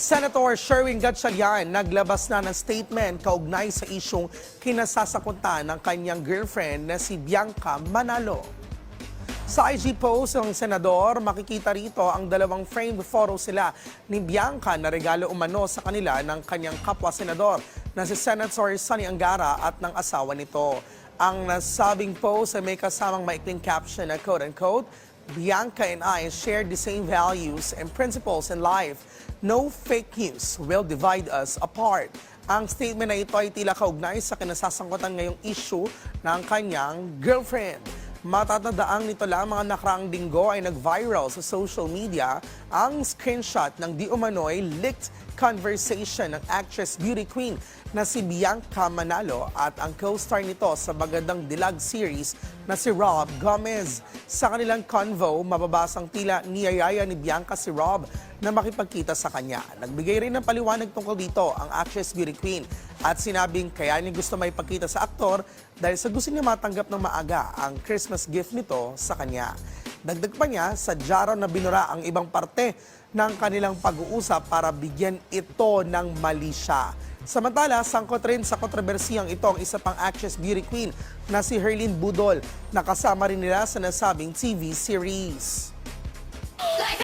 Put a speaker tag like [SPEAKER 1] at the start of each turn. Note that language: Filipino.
[SPEAKER 1] Senator Sherwin Gatchalian naglabas na ng statement kaugnay sa isyong kinasasakuntan ng kanyang girlfriend na si Bianca Manalo. Sa IG post ng senador, makikita rito ang dalawang framed photo sila ni Bianca na regalo umano sa kanila ng kanyang kapwa senador na si Senator Sonny Angara at ng asawa nito. Ang nasabing post ay may kasamang maikling caption na quote-unquote, Bianca and I share the same values and principles in life. No fake news will divide us apart. Ang statement na ito ay tila kaugnay sa kinasasangkutan ngayong issue ng kanyang girlfriend. Matatandaan nito lamang ang nakaraang linggo ay nag-viral sa social media ang screenshot ng di umano'y leaked conversation ng actress beauty queen na si Bianca Manalo at ang co-star nito sa Magandang Dilag series na si Rob Gomez. Sa kanilang convo, mababasang tila niyayaya ni Bianca si Rob na makipagkita sa kanya. Nagbigay rin ng paliwanag tungkol dito ang actress beauty queen at sinabing kaya niya gusto may pagkita sa aktor dahil sa gusto niya matanggap ng maaga ang Christmas gift nito sa kanya. Dagdag pa niya, sadya raw na binura ang ibang parte ng kanilang pag-uusap para bigyan ito ng mali siya. Samantala, sangkot rin sa kontrobersiyang ito ang isa pang actress beauty queen na si Herlene Budol na kasama rin nila sa nasabing TV series.